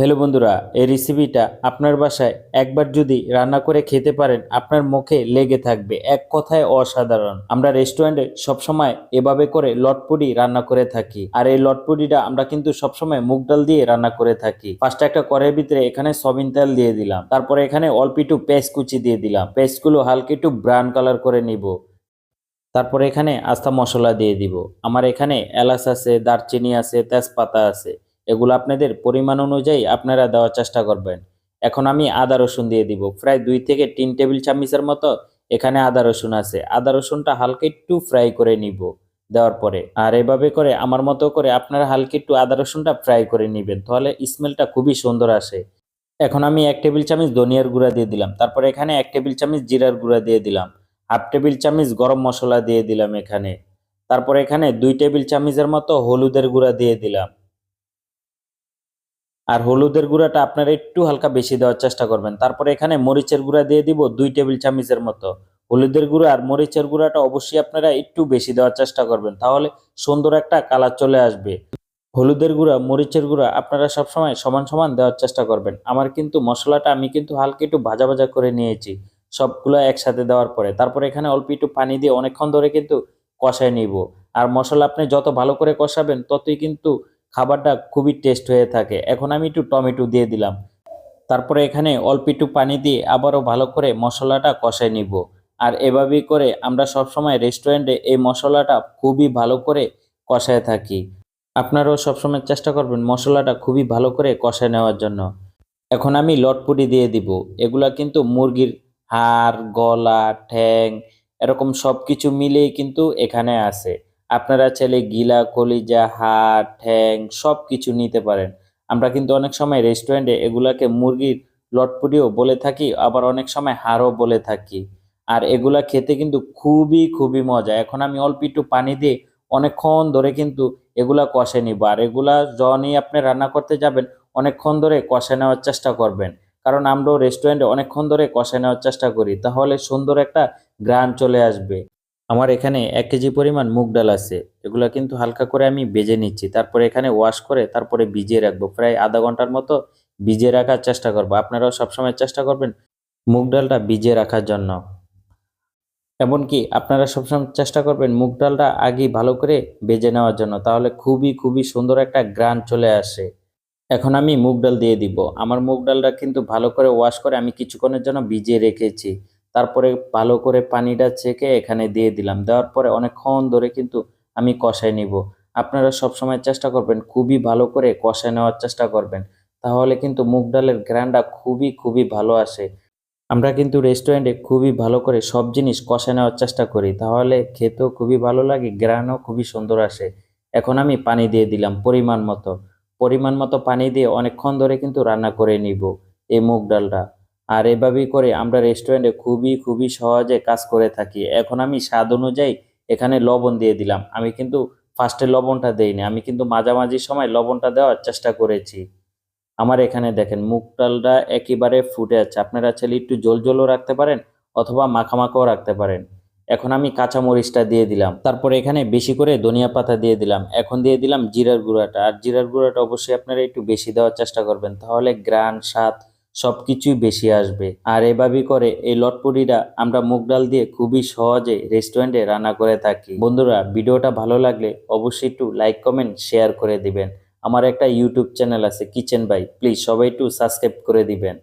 Hello বন্ধুরা, এই রেসিপিটা আপনার বাসায় একবার যদি রান্না করে খেতে পারেন, আপনার মুখে লেগে থাকবে। এক কথায় অসাধারণ। আমরা রেস্টুরেন্টে সবসময় এভাবে করে লটপুরি রান্না করে থাকি। আর এই লটপুরিটা আমরা কিন্তু সবসময় মুগ ডাল দিয়ে রান্না করে থাকি। ফার্স্টে একটা কড়াইয়ের ভিতরে এখানে সবিন তেল দিয়ে দিলাম। তারপরে এখানে অল্প একটু কুচি দিয়ে দিলাম। পেস্টগুলো হালকা একটু ব্রাউন কালার করে নিব। তারপরে এখানে আস্তা মশলা দিয়ে দিব। আমার এখানে এলাচ আছে, দারচিনি আছে, তেজপাতা আছে। এগুলো আপনাদের পরিমাণ অনুযায়ী আপনারা দেওয়ার চেষ্টা করবেন। এখন আমি আদা রসুন দিয়ে দিব। প্রায় দুই থেকে তিন টেবিল চামচের মতো এখানে আদা রসুন আছে। আদা রসুনটা হালকা একটু ফ্রাই করে নিব দেওয়ার পরে। আর এভাবে করে আমার মতো করে আপনারা হালকা একটু আদা রসুনটা ফ্রাই করে নেবেন, তাহলে স্মেলটা খুবই সুন্দর আসে। এখন আমি এক টেবিল চামচ ধনিয়ার গুঁড়া দিয়ে দিলাম। তারপরে এখানে এক টেবিল চামচ জিরার গুঁড়া দিয়ে দিলাম। হাফ টেবিল চামচ গরম মশলা দিয়ে দিলাম এখানে। তারপর এখানে দুই টেবিল চামচের মতো হলুদের গুঁড়া দিয়ে দিলাম। আর হলুদের গুঁড়াটা আপনারা একটু হালকা বেশি দেওয়ার চেষ্টা করবেন। তারপরে এখানে মরিচের গুঁড়া দিয়ে দিব দুই টেবিল চামচের মতো। হলুদের গুঁড়া আর মরিচের গুঁড়াটা অবশ্যই আপনারা একটু বেশি দেওয়ার চেষ্টা করবেন, তাহলে সুন্দর একটা কালার চলে আসবে। হলুদের গুঁড়া, মরিচের গুঁড়া আপনারা সবসময় সমান সমান দেওয়ার চেষ্টা করবেন। আমার কিন্তু মশলাটা আমি কিন্তু হালকা একটু ভাজা ভাজা করে নিয়েছি, সবগুলো একসাথে দেওয়ার পরে। তারপরে এখানে অল্প একটু পানি দিয়ে অনেকক্ষণ ধরে কিন্তু কষায় নিব। আর মশলা আপনি যত ভালো করে কষাবেন, ততই কিন্তু খাবারটা খুবই টেস্ট হয়ে থাকে। এখন আমি একটু টমেটো দিয়ে দিলাম। তারপরে এখানে অল্প একটু পানি দিয়ে আবারও ভালো করে মশলাটা কষায় নিব। আর এভাবেই করে আমরা সবসময় রেস্টুরেন্টে এই মশলাটা খুবই ভালো করে কষায় থাকি। আপনারাও সবসময় চেষ্টা করবেন মশলাটা খুবই ভালো করে কষায় নেওয়ার জন্য। এখন আমি লটপুটি দিয়ে দিব। এগুলা কিন্তু মুরগির হাড়, গলা, ঠ্যাং, এরকম সব কিছু মিলেই কিন্তু এখানে আছে। আপনারা চাইলে গিলা, কলিজা, হাড়, ঠ্যাং সব কিছু নিতে পারেন। আমরা কিন্তু অনেক সময় রেস্টুরেন্টে এগুলাকে মুরগির লটপুটিও বলে থাকি, আবার অনেক সময় হাড়ও বলে থাকি। আর এগুলা খেতে কিন্তু খুবই খুবই মজা। এখন আমি অল্প একটু পানি দিয়ে অনেকক্ষণ ধরে কিন্তু এগুলা কষে নিব। আর এগুলা যখনই আপনি রান্না করতে যাবেন, অনেকক্ষণ ধরে কষে নেওয়ার চেষ্টা করবেন। কারণ আমরাও রেস্টুরেন্টে অনেকক্ষণ ধরে কষে নেওয়ার চেষ্টা করি, তাহলে সুন্দর একটা গ্রান চলে আসবে। আমার এখানে এক কেজি পরিমাণ মুগ ডাল আছে। এগুলো কিন্তু হালকা করে আমি বেজে নিচ্ছি। তারপরে এখানে ওয়াশ করে তারপরে ভিজিয়ে রাখব। প্রায় আধা ঘণ্টার মতো ভিজিয়ে রাখার চেষ্টা করব। আপনারাও সবসময় চেষ্টা করবেন মুগ ডালটা ভিজিয়ে রাখার জন্য। এমনকি আপনারা সবসময় চেষ্টা করবেন মুগ ডালটা আগেই ভালো করে বেজে নেওয়ার জন্য। তাহলে খুবই খুবই সুন্দর একটা গ্রান চলে আসে। এখন আমি মুগ ডাল দিয়ে দিব। আমার মুগ ডালটা কিন্তু ভালো করে ওয়াশ করে আমি কিছুক্ষণের জন্য ভিজিয়ে রেখেছি। তারপরে ভালো করে পানিটা চেকে এখানে দিয়ে দিলাম। দেওয়ার পরে অনেকক্ষণ ধরে কিন্তু আমি কষায় নিব। আপনারা সব সময় চেষ্টা করবেন, খুবই ভালো করে কষায় নেওয়ার চেষ্টা করবেন। তাহলে কিন্তু মুগ ডালের গ্রানটা খুবই খুবই ভালো আসে। আমরা কিন্তু রেস্টুরেন্টে খুবই ভালো করে সব জিনিস কষায় নেওয়ার চেষ্টা করি। তাহলে খেতেও খুবই ভালো লাগে, গ্রানও খুবই সুন্দর আসে। এখন আমি পানি দিয়ে দিলাম পরিমাণ মতো। পরিমাণ মতো পানি দিয়ে অনেকক্ষণ ধরে কিন্তু রান্না করে নিব এই মুগ ডালটা। আর এভাবেই করে আমরা রেস্টুরেন্টে খুবই খুবই সহজে কাজ করে থাকি। এখন আমি স্বাদ অনুযায়ী এখানে লবণ দিয়ে দিলাম। আমি কিন্তু ফার্স্টে লবণটা দেইনি। আমি কিন্তু মাঝামাঝি সময় লবণটা দেওয়ার চেষ্টা করেছি। আমার এখানে দেখেন, মুগ ডালটা একেবারে ফুটে আছে আপনারা চাইলে একটু জল জলও রাখতে পারেন অথবা মাখামাখাও রাখতে পারেন। এখন আমি কাঁচা মরিচটা দিয়ে দিলাম। তারপরে এখানে বেশি করে ধনিয়া পাতা দিয়ে দিলাম। এখন দিয়ে দিলাম জিরার গুঁড়াটা। আর জিরার গুঁড়াটা অবশ্যই আপনারা একটু বেশি দেওয়ার চেষ্টা করবেন। তাহলে গ্রান স্বাদ সবকিছুই বেশি আসবে। আর এভাবেই করে এই লটপুরিটা আমরা মুগ ডাল দিয়ে খুবই সহজে রেস্টুরেন্টে রান্না করে থাকি। বন্ধুরা, ভিডিওটা ভালো লাগলে অবশ্যই একটু লাইক, কমেন্ট, শেয়ার করে দিবেন। আমার একটা ইউটিউব চ্যানেল আছে, কিচেন বাই। প্লিজ সবাই একটু সাবস্ক্রাইব করে দিবেন।